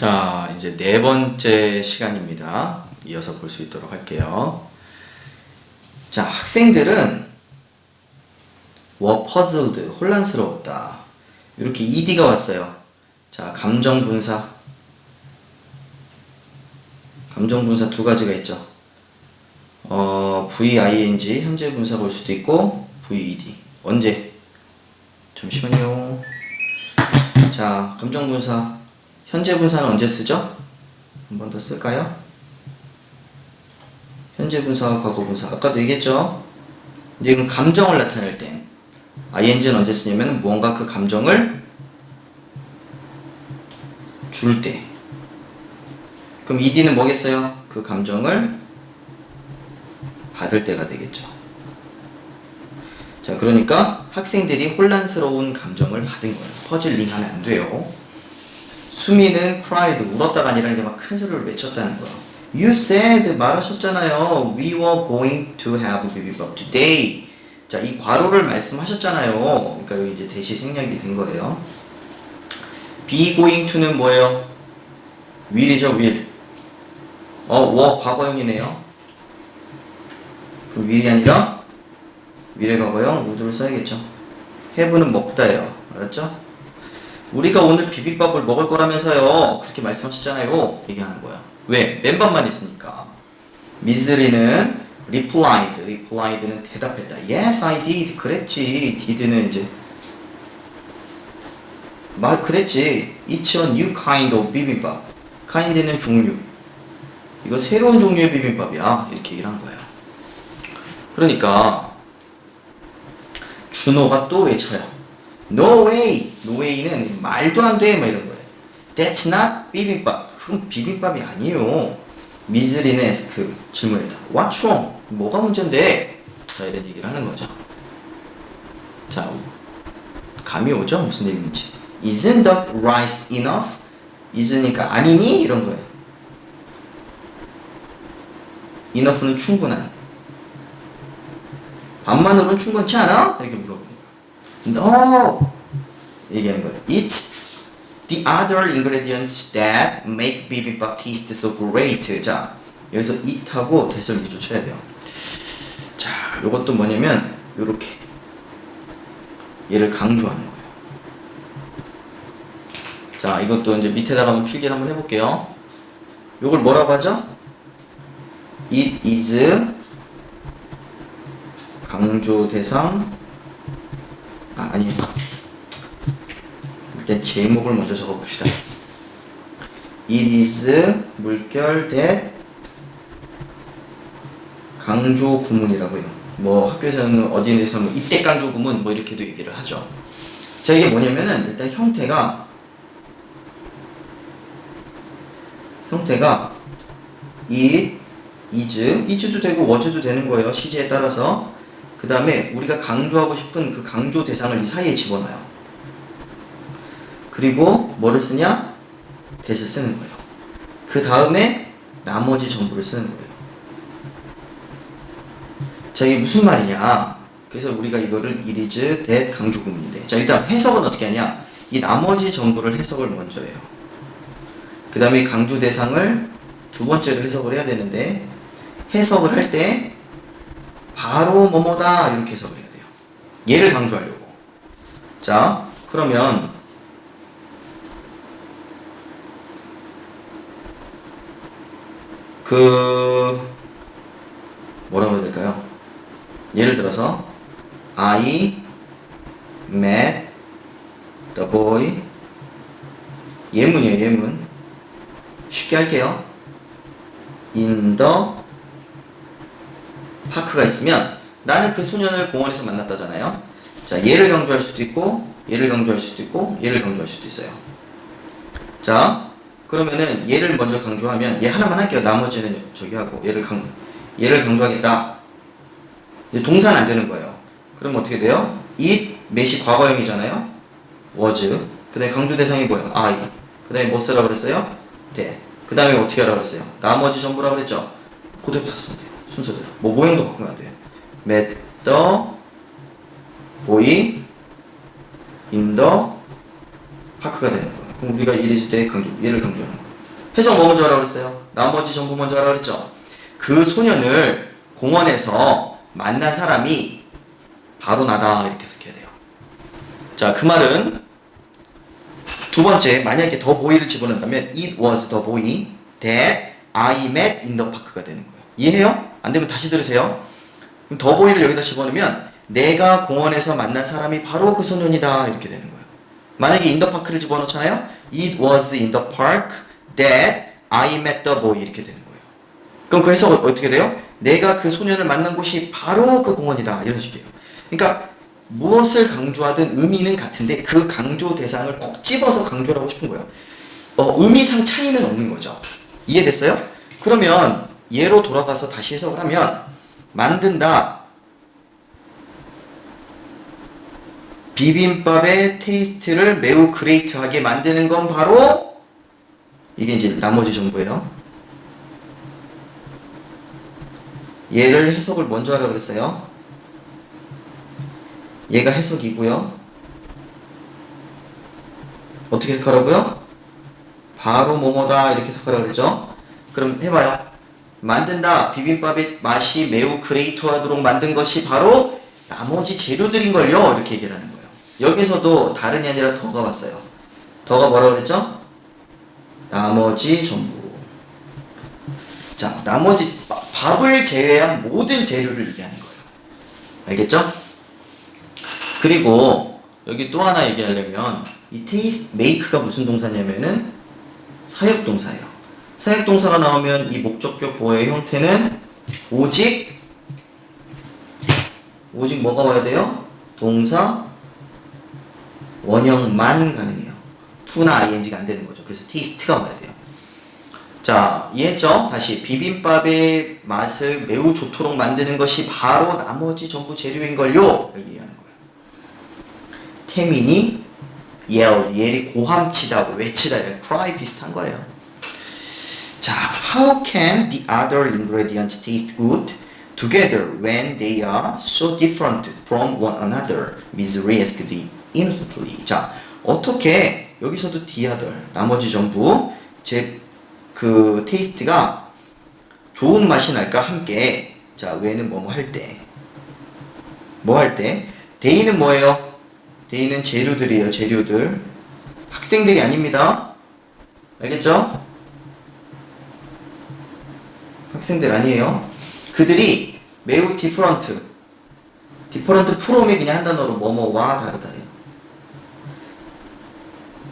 자, 이제 네 번째 시간입니다. 이어서 볼 수 있도록 할게요. 자, 학생들은 were puzzled, 혼란스러웠다. 이렇게 ed가 왔어요. 자, 감정 분사. 감정 분사 두 가지가 있죠. 어, VING, 현재 분사가 올 수도 있고, VED. 언제? 잠시만요. 자, 감정 분사. 현재 분사는 언제 쓰죠? 한 번 더 쓸까요? 현재 분사와 과거 분사. 아까도 얘기했죠? 이건 감정을 나타낼 땐 ing는 언제 쓰냐면 무언가 그 감정을 줄 때. 그럼 ed는 뭐겠어요? 그 감정을 받을 때가 되겠죠. 자, 그러니까 학생들이 혼란스러운 감정을 받은 거예요. 퍼즐링 하면 안 돼요. 수미는 cried, 울었다가 아니라 이제 막큰 소리를 외쳤다는 거야. You said, 말하셨잖아요. We were going to have bibimbap today. 자, 이 과로를 말씀하셨잖아요. 그러니까 여기 이제 대시 생략이 된 거예요. be going to는 뭐예요? will이죠, will. 어, were 과거형이네요. 그럼 will이 아니라 will의 과거형 would를 써야겠죠. have는 먹다예요. 알았죠? 우리가 오늘 비빔밥을 먹을 거라면서요. 그렇게 말씀하셨잖아요. 얘기하는 거야. 왜? 맨밥만 있으니까. 미즈리는 replied. replied는 대답했다. Yes, I did. 그랬지. did는 이제 말 그랬지. It's a new kind of 비빔밥. kind는 종류. 이거 새로운 종류의 비빔밥이야. 이렇게 얘기를 한 거예요. 그러니까 준호가 또 외쳐요. No way! No way는 말도 안 돼! 막 이런 거예요. That's not 비빔밥. 그건 비빔밥이 아니에요. 미즈리는 에스크 질문했다. What's wrong? 뭐가 문제인데? 자, 이런 얘기를 하는 거죠. 자, 감이 오죠? 무슨 얘기인지. Isn't the rice enough? is니까 아니니? 이런 거예요. enough는 충분한. 밥만으로는 충분치 않아? 이렇게 거예요. No! 얘기하는 거예요. It's the other ingredients that make bibimbap taste so great. 자, 여기서 it하고 대설 위조 쳐야 돼요. 자, 요것도 뭐냐면 요렇게 얘를 강조하는 거예요. 자, 이것도 이제 밑에다가 한번 필기를 한번 해볼게요. 요걸 뭐라고 하죠? It is 강조 대상 아 아니에요. 일단 제목을 먼저 적어봅시다. Is 물결 대 강조 구문이라고요. 뭐 학교에서는 어디에서는 뭐 이때 강조 구문 뭐 이렇게도 얘기를 하죠. 자 이게 뭐냐면은 일단 형태가 형태가 it, is, is도 되고 was도 되는 거예요. 시제에 따라서. 그 다음에 우리가 강조하고 싶은 그 강조 대상을 이 사이에 집어넣어요. 그리고 뭐를 쓰냐? 대을 쓰는 거예요. 그 다음에 나머지 전부를 쓰는 거예요. 자, 이게 무슨 말이냐? 그래서 우리가 이거를 it is that 강조 구문인데. 자, 일단 해석은 어떻게 하냐? 이 나머지 전부를 해석을 먼저 해요. 그 다음에 강조 대상을 두 번째로 해석을 해야 되는데, 해석을 할 때, 바로 뭐뭐다, 이렇게 해석을 해야 돼요. 얘를 강조하려고. 자, 그러면, 그, 뭐라고 해야 될까요? 예를 들어서, I met the boy. 예문이에요, 예문. 쉽게 할게요. in the 파크가 있으면 나는 그 소년을 공원에서 만났다잖아요. 자, 얘를 강조할 수도 있고 얘를 강조할 수도 있고 얘를 강조할 수도 있어요. 자, 그러면은 얘를 먼저 강조하면 얘 하나만 할게요. 나머지는 저기 하고 얘를 강 얘를 강조하겠다. 동사는 안 되는 거예요. 그럼 어떻게 돼요? it 몇이 과거형이잖아요. was. 그다음에 강조 대상이 뭐예요? I. 그다음에 뭐 쓰라 그랬어요? that. 그 다음에 어떻게 하라 그랬어요? 나머지 전부라 그랬죠? 그대로 다 쓰면 돼요. 순서대로. 뭐 모양도 바꾸면 안 돼요. met the boy in the park가 되는 거예요. 그럼 우리가 이리스 때 강조, 얘를 강조하는 거예요. 해석 뭐 먼저 하라고 그랬어요? 나머지 전부 먼저 하라고 그랬죠? 그 소년을 공원에서 만난 사람이 바로 나다 이렇게 해석해야 돼요. 자, 그 말은 두 번째 만약에 더 보이를 집어넣는다면 it was the boy that I met in the park가 되는 거예요. 이해해요? 안 되면 다시 들으세요. 그럼 더 보이를 여기다 집어넣으면 내가 공원에서 만난 사람이 바로 그 소년이다 이렇게 되는 거예요. 만약에 park를 집어넣잖아요. It was in the park that I met the boy 이렇게 되는 거예요. 그럼 그 해석 어떻게 돼요? 내가 그 소년을 만난 곳이 바로 그 공원이다 이런 식이에요. 그러니까 무엇을 강조하든 의미는 같은데 그 강조 대상을 콕 집어서 강조를 하고 싶은 거예요. 어, 의미상 차이는 없는 거죠. 이해됐어요? 그러면 예로 돌아가서 다시 해석을 하면 만든다 비빔밥의 테이스트를 매우 그레이트하게 만드는 건 바로 이게 이제 나머지 정보예요. 얘를 해석을 먼저 하라고 그랬어요. 얘가 해석이고요. 어떻게 해석하라고요? 바로 뭐뭐다 이렇게 해석하라고 그랬죠? 그럼 해봐요. 만든다 비빔밥의 맛이 매우 그레이트하도록 만든 것이 바로 나머지 재료들인걸요 이렇게 얘기를 하는 거예요. 여기서도 다른이 아니라 더가 왔어요. 더가 뭐라고 그랬죠? 나머지 전부. 자, 나머지 바- 밥을 제외한 모든 재료를 얘기하는 거예요. 알겠죠? 그리고 여기 또 하나 얘기하려면 이 테이스 메이크가 무슨 동사냐면은 사역 동사예요. 사역 동사가 나오면 이 목적격 보호의 형태는 오직 오직 뭐가 와야 돼요? 동사 원형만 가능해요. to나 ing가 안 되는 거죠. 그래서 테이스트가 와야 돼요. 자, 이해했죠? 다시 비빔밥의 맛을 매우 좋도록 만드는 것이 바로 나머지 전부 재료인걸요. 여기 얘기하는 거예요. 태민이 yell, yell이 고함치다, 외치다, 이런 cry 비슷한 거예요. 자, how can the other ingredients taste good together when they are so different from one another? Miss Ray asked innocently. 자, 어떻게 여기서도 the other, 나머지 전부 제 그 테이스트가 좋은 맛이 날까 함께 자, 왜는 뭐뭐 할 때. 뭐 할 때? 데이는 뭐예요? 데이는 재료들이에요, 재료들. 학생들이 아닙니다. 알겠죠? 학생들 아니에요. 그들이 매우 디퍼런트. 디퍼런트 프롬이 그냥 한 단어로 뭐뭐와 다르다예요.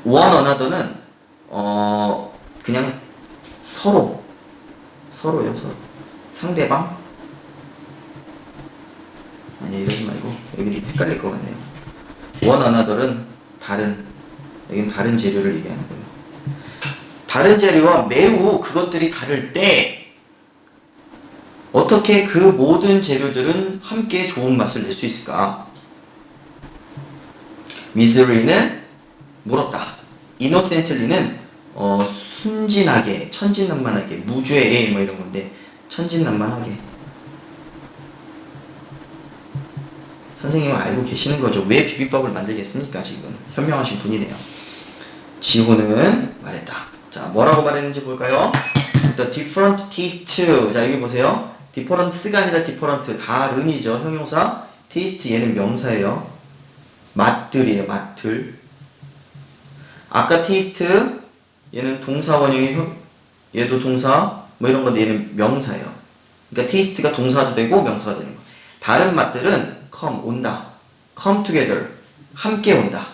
원 어나더는 어 그냥 서로 서로요 서로 상대방 아니 이러지 말고 여기는 헷갈릴 것 같네요. 원 어나더는 다른 여기는 다른 재료를 얘기하는 거예요. 다른 재료와 매우 그것들이 다를 때 어떻게 그 모든 재료들은 함께 좋은 맛을 낼 수 있을까? 미즈리는 물었다. 이노센틀리는 어, 순진하게, 천진난만하게, 무죄에 뭐 이런 건데 천진난만하게. 선생님은 알고 계시는 거죠. 왜 비빔밥을 만들겠습니까? 지금 현명하신 분이네요. 지호는 말했다. 자, 뭐라고 말했는지 볼까요? The different taste. 자, 여기 보세요. Difference가 아니라 different. 다른이죠. 형용사. taste 얘는 명사예요. 맛들이에요. 맛들. 아까 taste 얘는 동사 형, 얘도 동사 뭐 이런 건데 얘는 명사예요. 그러니까 taste가 동사도 되고 명사가 되는 거. 다른 맛들은 come 온다. come together 함께 온다.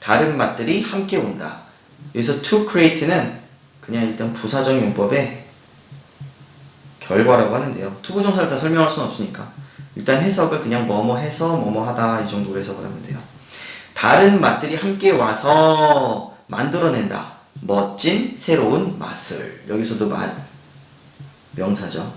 다른 맛들이 함께 온다. 여기서 to create는 그냥 일단 부사적 용법의 결과라고 하는데요. 투부 정사를 다 설명할 수는 없으니까 일단 해석을 그냥 뭐뭐 해서 뭐뭐 하다 이 정도로 해석을 하면 돼요. 다른 맛들이 함께 와서 만들어낸다. 멋진 새로운 맛을 여기서도 맛 명사죠.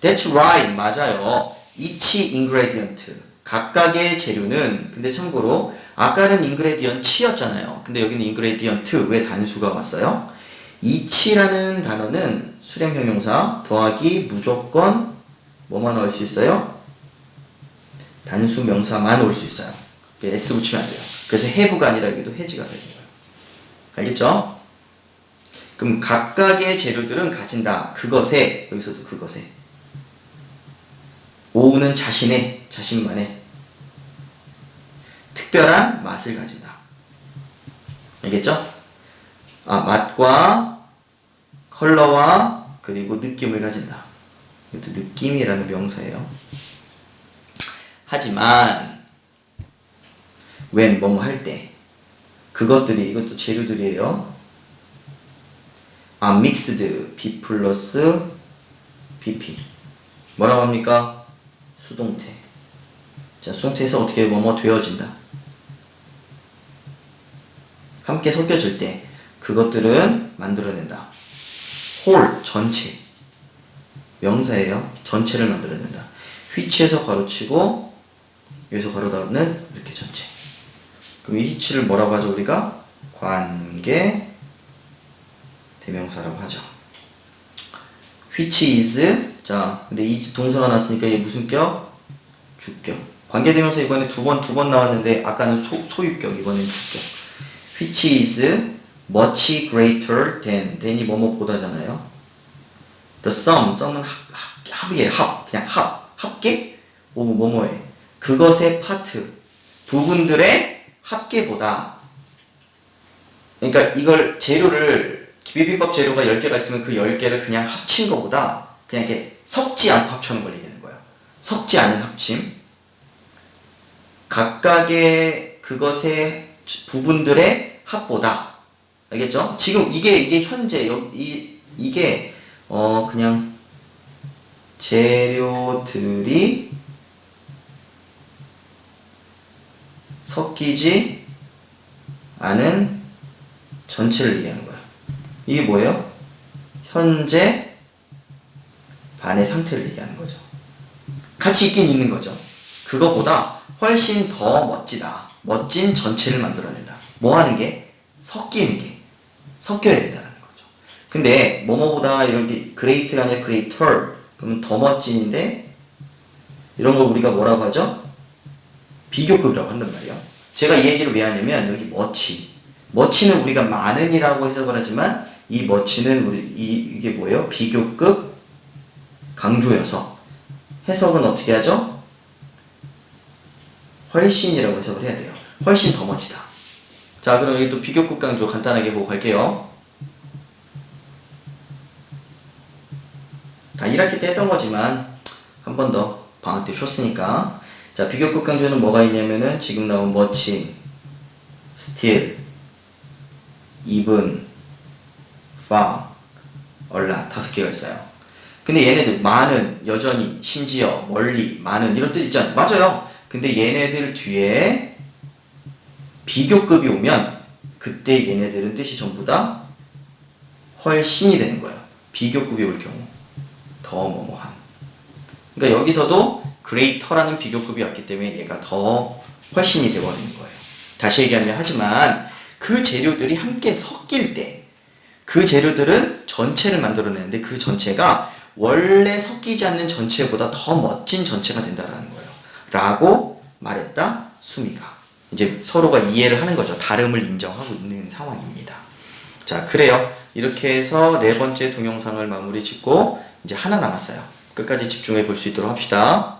That's right 맞아요. each ingredient 각각의 재료는 근데 참고로 아까는 ingredient였잖아요. 근데 여기는 ingredient 왜 단수가 왔어요? Each라는 단어는 수량 형용사 더하기 무조건 뭐만 올 수 있어요? 단수 명사만 올 수 있어요. s 붙이면 안 돼요. 그래서 have가 아니라 여기도 has가 되는 거예요. 알겠죠? 그럼 각각의 재료들은 가진다. 그것에 여기서도 그것에 오우는 자신의 자신만의 특별한 맛을 가진다. 알겠죠? 아 맛과 컬러와 그리고 느낌을 가진다. 이것도 느낌이라는 명사예요. 하지만 when 뭐뭐 할 때 그것들이 이것도 재료들이에요. 아 mixed b 플러스 bp 뭐라고 합니까? 수동태. 자 수동태에서 어떻게 뭐뭐 되어진다. 함께 섞여질 때 그것들은 만들어낸다. 홀 전체 명사예요. 전체를 만들어낸다. which에서 가로치고 여기서 가로 닫는 이렇게 전체. 그럼 이 which를 뭐라고 하죠 우리가? 관계 대명사라고 하죠. which is 자 근데 is 동사가 나왔으니까 이게 무슨 격? 주격. 관계 대명사 이번에 두 번 두 번 나왔는데 아까는 소, 소유격 이번엔 주격. which is much greater than than이 뭐뭐보다잖아요. the sum sum은 합, 합, 그냥 합 합계? 오 뭐뭐해 그것의 파트 부분들의 합계보다. 그러니까 이걸 재료를 비빔밥 재료가 10개가 있으면 그 10개를 그냥 합친 것보다 그냥 이렇게 섞지 않고 합쳐놓은 걸 얘기하는 거예요. 섞지 않은 합침. 각각의 그것의 부분들의 합보다 알겠죠? 지금 이게 이게 현재 여- 이 이게 어 그냥 재료들이 섞이지 않은 전체를 얘기하는 거야. 이게 뭐예요? 현재 반의 상태를 얘기하는 거죠. 같이 있긴 있는 거죠. 그거보다 훨씬 더 멋지다. 멋진 전체를 만들어낸다. 뭐 하는 게? 섞이는 게. 섞여야 된다는 거죠. 근데 뭐뭐보다 이런 게 great가 아니라 greater 그러면 더 멋진인데 이런 걸 우리가 뭐라고 하죠? 비교급이라고 한단 말이에요. 제가 이 얘기를 왜 하냐면 여기 멋치 멋치는 우리가 많은이라고 해석을 하지만 이 멋치는 우리 이, 이게 뭐예요? 비교급 강조여서 해석은 어떻게 하죠? 훨씬이라고 해석을 해야 돼요. 훨씬 더 멋지다. 자, 그럼 여기 또 비교급 강조 간단하게 보고 갈게요. 다 1학기 때 했던 거지만 한 번 더 방학 때 쉬었으니까 자 비교급 강조는 뭐가 있냐면은 지금 나온 머치, 스틸, 이분, 파, 얼라 다섯 개가 있어요. 근데 얘네들 많은, 여전히, 심지어, 멀리, 많은 이런 뜻 있잖아요. 맞아요. 근데 얘네들 뒤에 비교급이 오면 그때 얘네들은 뜻이 전부 다 훨씬이 되는 거예요. 비교급이 올 경우 더 뭐뭐한. 그러니까 여기서도 greater라는 비교급이 왔기 때문에 얘가 더 훨씬이 되어버리는 거예요. 다시 얘기하면 하지만 그 재료들이 함께 섞일 때 그 재료들은 전체를 만들어내는데 그 전체가 원래 섞이지 않는 전체보다 더 멋진 전체가 된다라는 거예요. 라고 말했다 수미가. 이제 서로가 이해를 하는 거죠. 다름을 인정하고 있는 상황입니다. 자, 그래요. 이렇게 해서 네 번째 동영상을 마무리 짓고 이제 하나 남았어요. 끝까지 집중해 볼 수 있도록 합시다.